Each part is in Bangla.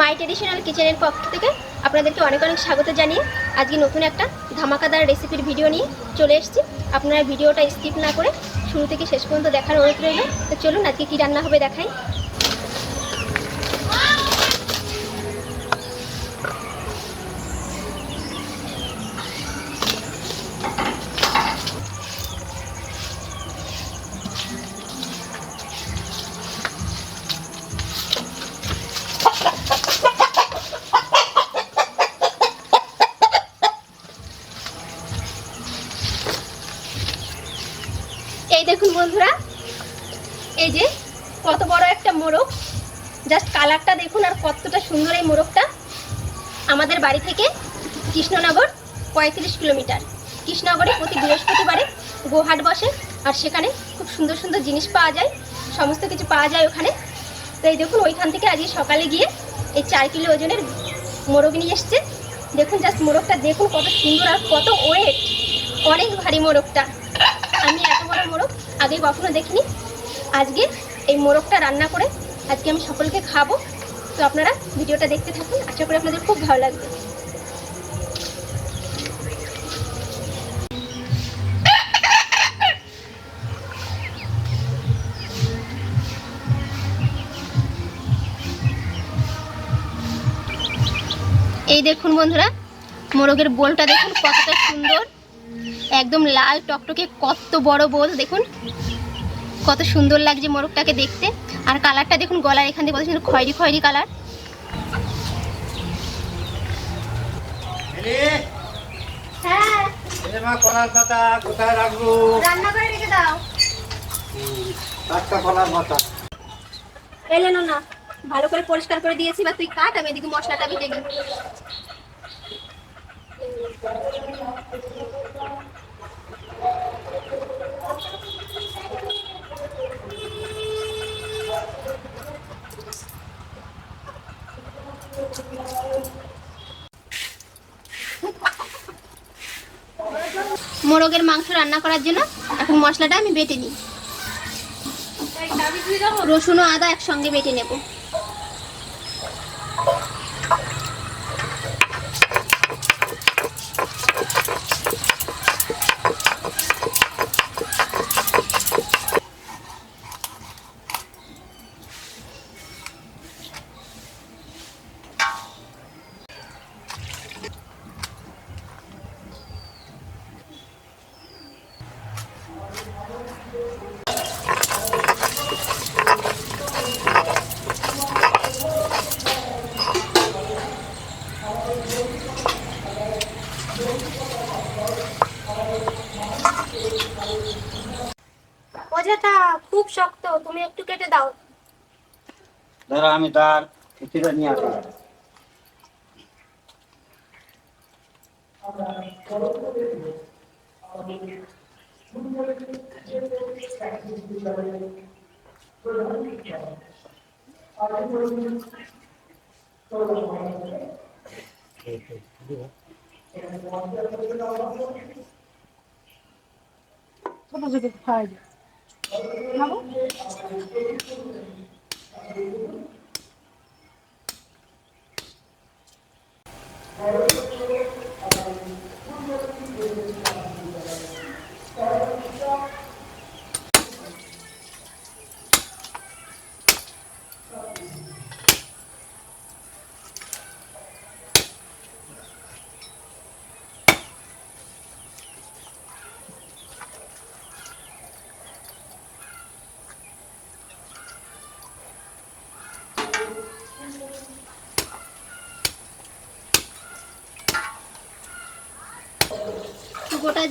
মাই ট্রেডিশনাল কিচেনের পক্ষ থেকে আপনাদেরকে অনেক অনেক স্বাগত জানিয়ে আজকে নতুন একটা ধামাকাদার রেসিপির ভিডিও নিয়ে চলে এসেছি। আপনারা ভিডিওটা স্কিপ না করে শুরু থেকে শেষ পর্যন্ত দেখার অনুরোধ রইল। তো চলুন আজকে কী রান্না হবে দেখাই। বন্ধুরা, এই যে কত বড় একটা মোরগ। জাস্ট কালারটা দেখুন আর কতটা সুন্দর এই মোরগটা। আমাদের বাড়ি থেকে কৃষ্ণনগর, পঁয়ত্রিশ কিলোমিটার। কৃষ্ণনগরে প্রতি বৃহস্পতিবারে গোহাট বসে আর সেখানে খুব সুন্দর সুন্দর জিনিস পাওয়া যায়, সমস্ত কিছু পাওয়া যায় ওখানে। তো এই দেখুন, ওইখান থেকে আজকে সকালে গিয়ে এই চার কিলো ওজনের মোরগ নিয়ে এসছে। দেখুন, জাস্ট মোরগটা দেখুন কত সুন্দর আর কত ওয়েট। অনেক ভারী মোরগটা। আমি এত বড় মোরগ আগে কখনো দেখিনি। আজকে এই মোরগটা রান্না করে আজকে আমি সকলকে খাব। তো আপনারা ভিডিওটা দেখতে থাকুন। আশা করি আপনাদের খুব ভালো লাগবে। এই দেখুন বন্ধুরা, মোরগের বোলটা দেখুন কতটা সুন্দর। একদম লাল টকটকে কত বড় বোল দেখুন। কত সুন্দর লাগছে মোরগটাকে দেখতে। আর কালারটা দেখুন গলার এখান থেকে কত সুন্দর খয়েরি খয়েরি কালার। হ্যাঁ। এলেন না ভালো করে পরিষ্কার করে দিয়েছি বা তুই কাট আমি এদিকে মশলাটা বেটে নিই। মোরগের মাংস রান্না করার জন্য এখন মশলাটা আমি বেটে নিই। রসুন ও আদা একসঙ্গে বেটে নেব। ওজাটা খুব শক্ত তুমি একটু কেটে দাও। ধরো আমি তার খিচুড়ি নিয়ে আসি। ছোট ছোট খাওয়া যায় খাব?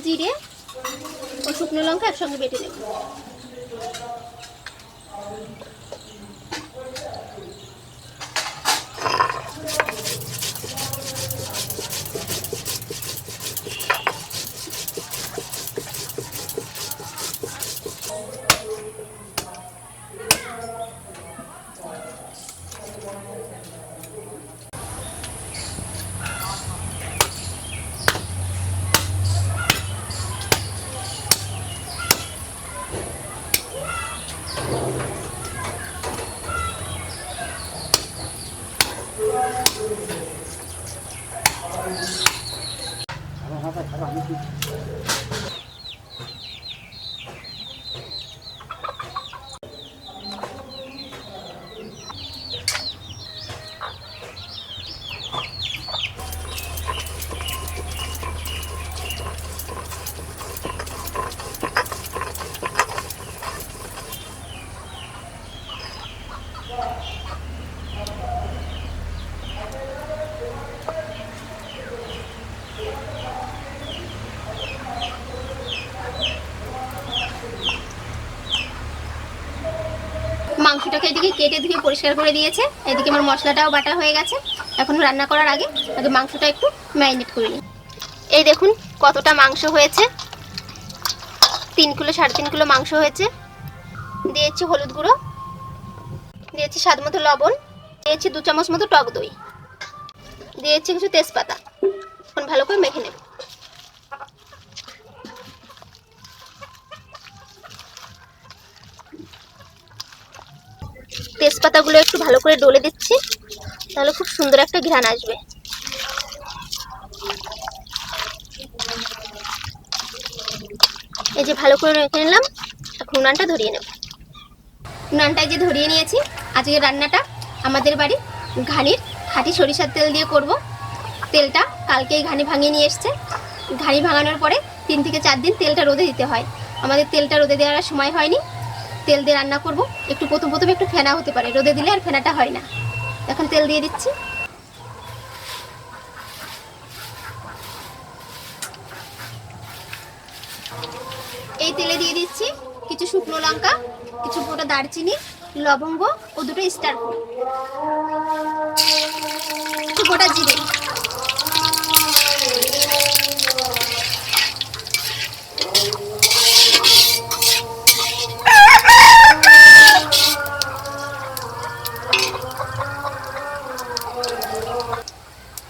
জিরে ও শুকনো লঙ্কা একসঙ্গে বেটে নেব। মাংসটাকে এদিকে কেটে ধুয়ে পরিষ্কার করে দিয়েছে। এদিকে আমার মশলাটাও বাটা হয়ে গেছে। এখন রান্না করার আগে আগে মাংসটা একটু ম্যারিনেট করে নিই। এই দেখুন কতটা মাংস হয়েছে। তিন কিলো, সাড়ে তিন কিলো মাংস হয়েছে। দিয়েছি হলুদ গুঁড়ো। দিয়েছি স্বাদ মতো লবণ। দিয়েছি দু চামচ মতো টক দই। দিয়েছি কিছু তেজপাতা। এখন ভালো করে মেখে নেব। তেজপাতাগুলো একটু ভালো করে ডলে দিচ্ছি, তাহলে খুব সুন্দর একটা ঘ্রাণ আসবে। এই যে ভালো করে রেখে নিলাম, এখন উনানটা ধরিয়ে নেব। উনানটা যে ধরিয়ে নিয়েছি, আজকে রান্নাটা আমাদের বাড়ি ঘানির খাঁটি সরিষার তেল দিয়ে করব। তেলটা কালকেই ঘানি ভাঙিয়ে নিয়ে এসছে। ঘানি ভাঙানোর পরে তিন থেকে চার দিন তেলটা রোদে দিতে হয়। আমাদের তেলটা রোদে দেওয়ার সময় হয়নি। তেল দিয়ে রান্না করব। একটু প্রথম প্রথম একটু ফেনা হতে পারে, রোদে দিলে আর ফেনাটা হয় না। এখন তেল দিয়ে দিচ্ছি। এই তেলে দিয়ে দিচ্ছি কিছু শুকনো লঙ্কা, কিছু গোটা দারচিনি, লবঙ্গ ও দুটো স্টার গোটা জিরে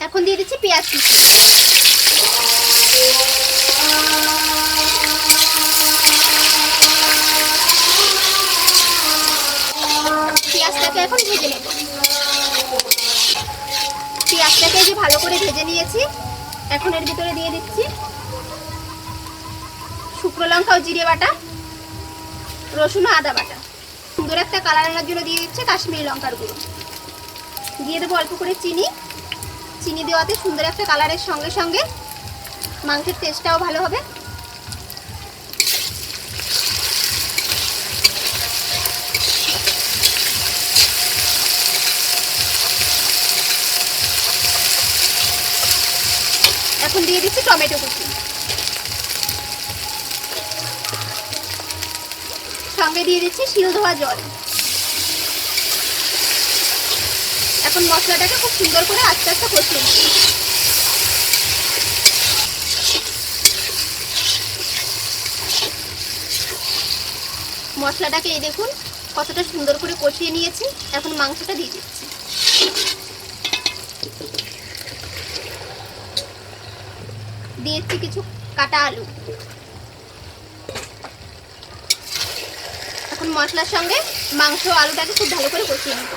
এখন দিয়ে দিচ্ছি পেঁয়াজ কুচি পেঁয়াজটাকে এখন ভেজে নেব। পেঁয়াজটাকে যে ভালো করে ভেজে নিয়েছি, এখন এর ভিতরে দিয়ে দিচ্ছি শুকনো লঙ্কা ও জিরে বাটা, রসুন ও আদা বাটা। সুন্দর একটা কালার আনার জন্য দিয়ে দিচ্ছে কাশ্মীরি লঙ্কার গুঁড়ো। দিয়ে দেবো অল্প করে চিনি। চিনি দেওয়াতে সুন্দর একটা কালারের সঙ্গে সঙ্গে মাংসের টেস্টটাও ভালো হবে। এখন দিয়ে দিচ্ছি টমেটো কুচি। সঙ্গে দিয়ে দিচ্ছি শিল ধোয়া জল। এখন মশলাটাকে খুব সুন্দর করে আস্তে আস্তে কষিয়ে নেব মশলাটাকে এই দেখুন, কতটা সুন্দর করে কষিয়ে নিয়েছি। এখন মাংসটা দিয়ে দিচ্ছি। দিয়েছি কিছু কাটা আলু। এখন মশলার সঙ্গে মাংস আলুটাকে খুব ভালো করে কষিয়ে নেব।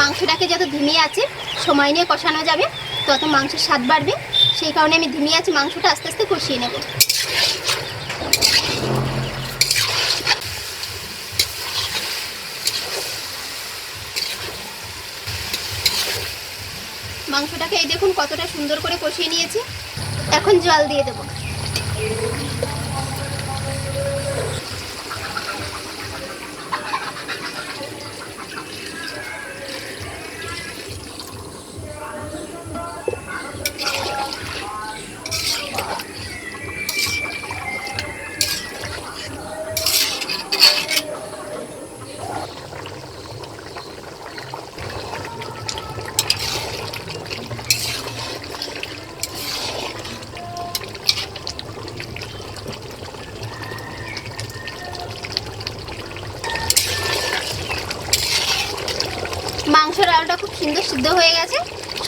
মাংসটাকে যত ধিমিয়ে আছে, সময় নিয়ে কষানো যাবে, তত মাংসের স্বাদ বাড়বে। সেই কারণে আমি ধিমিয়ে আছি, মাংসটা আস্তে আস্তে কষিয়ে নেব। মাংসটাকে এই দেখুন কতটা সুন্দর করে কষিয়ে নিয়েছি। এখন জল দিয়ে দেবো। মাংসের আলুটা খুব সুন্দর সিদ্ধ হয়ে গেছে।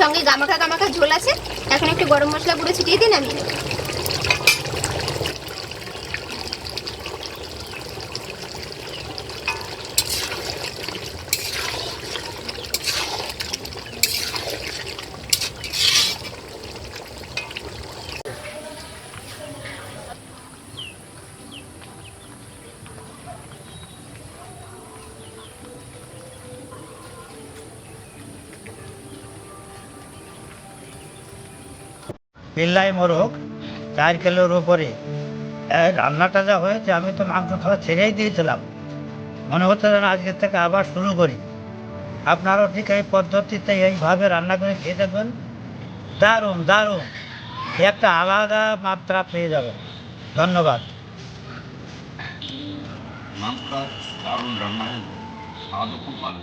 সঙ্গে গামাকা গামাকা ঝোল আছে। এখন একটু গরম মশলা গুঁড়ো ছিটিয়ে দিন আমি বিল্লাই মোরগ চার কিলোর উপরে। রান্নাটা যা হয়েছে, আমি তো মাংস খাওয়া ছেড়েই দিয়েছিলাম। মনে হচ্ছে যেন আজকের থেকে আবার শুরু করি। আপনারাও ঠিক এই পদ্ধতিতে এইভাবে রান্না করে খেয়ে দেখবেন। দারুণ দারুণ। একটা আলাদা মাত্রা পেয়ে যাবেন। ধন্যবাদ। মাংসটা দারুণ রান্না, স্বাদও খুব ভালো